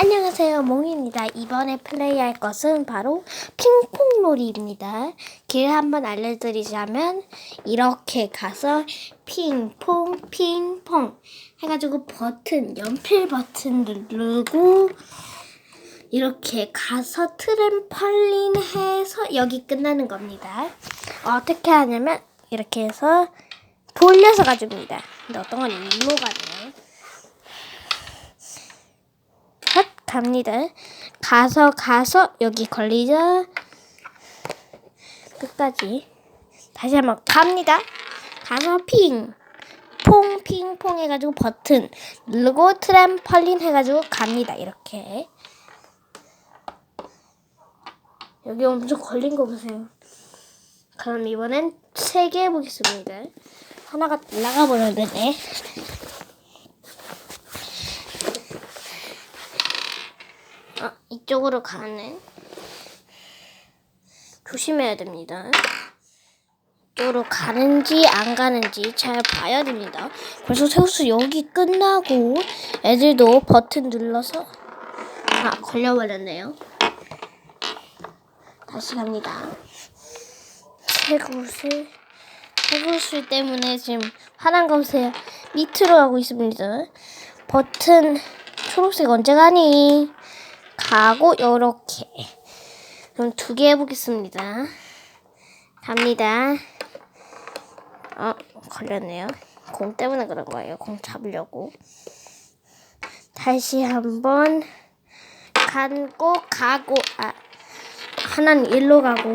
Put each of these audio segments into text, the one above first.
안녕하세요. 몽입니다. 이번에 플레이할 것은 바로 핑퐁놀이입니다. 길 한번 알려드리자면 이렇게 가서 핑퐁 핑퐁 해가지고 버튼 연필 버튼 누르고 이렇게 가서 트램펄린 해서 여기 끝나는 겁니다. 어떻게 하냐면 이렇게 해서 돌려서 가줍니다. 근데 어떤 건 일로 가네요 갑니다. 가서 가서 여기 걸리죠. 끝까지 다시 한번 갑니다. 가서 핑. 퐁, 핑, 퐁 해가지고 버튼 누르고 트램펄린 해가지고 갑니다. 이렇게. 여기 엄청 걸린 거 보세요. 그럼 이번엔 세개 해보겠습니다. 하나가 날아가 버렸네. 아, 이쪽으로 가네. 조심해야 됩니다. 이쪽으로 가는지 안 가는지 잘 봐야 됩니다. 벌써 세우스 여기 끝나고 애들도 버튼 눌러서 아 걸려버렸네요. 다시 갑니다. 세구슬 세구슬 때문에 지금 거 보세요. 밑으로 가고 있습니다. 버튼 초록색 언제 가니? 가고 요렇게. 그럼 두 개 해보겠습니다. 갑니다. 어 걸렸네요. 공 때문에 그런 거예요. 공 잡으려고. 다시 한번 가고 가고. 아 하나는 일로 가고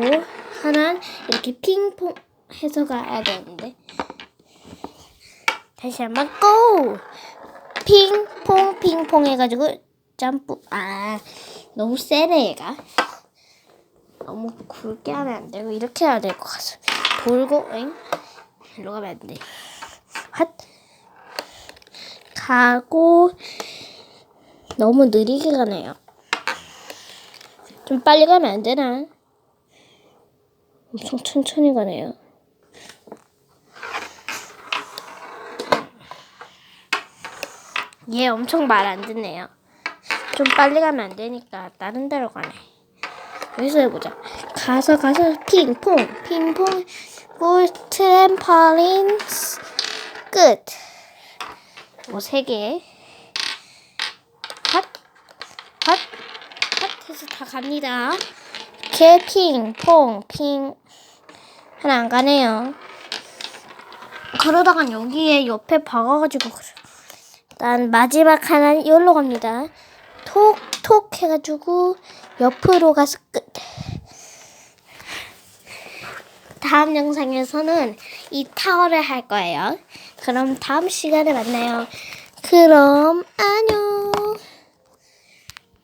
하나는 이렇게 핑퐁 해서 가야 되는데. 다시 한번 고! 핑퐁 핑퐁 해가지고 점프 아 너무 세네 얘가. 너무 굵게 하면 안 되고 이렇게 해야 될 것 같아 돌고 엥? 일로 가면 안돼. 핫. 가고. 너무 느리게 가네요. 좀 빨리 가면 안 되나? 엄청 천천히 가네요. 얘 엄청 말 안 듣네요 좀 빨리 가면 안 되니까 다른 데로 가네. 여기서 해보자. 가서 가서 핑퐁 핑퐁 꿀 트램펄린 끝. 뭐세 개. 핫, 핫, 핫 해서 다 갑니다. 개 핑퐁 핑 하나 안 가네요. 그러다간 여기에 옆에 박아가지고. 일단 마지막 하나는 여기로 갑니다. 톡톡 해가지고 옆으로 가서 끝. 다음 영상에서는 이 타워를 할 거예요. 그럼 다음 시간에 만나요. 그럼 안녕.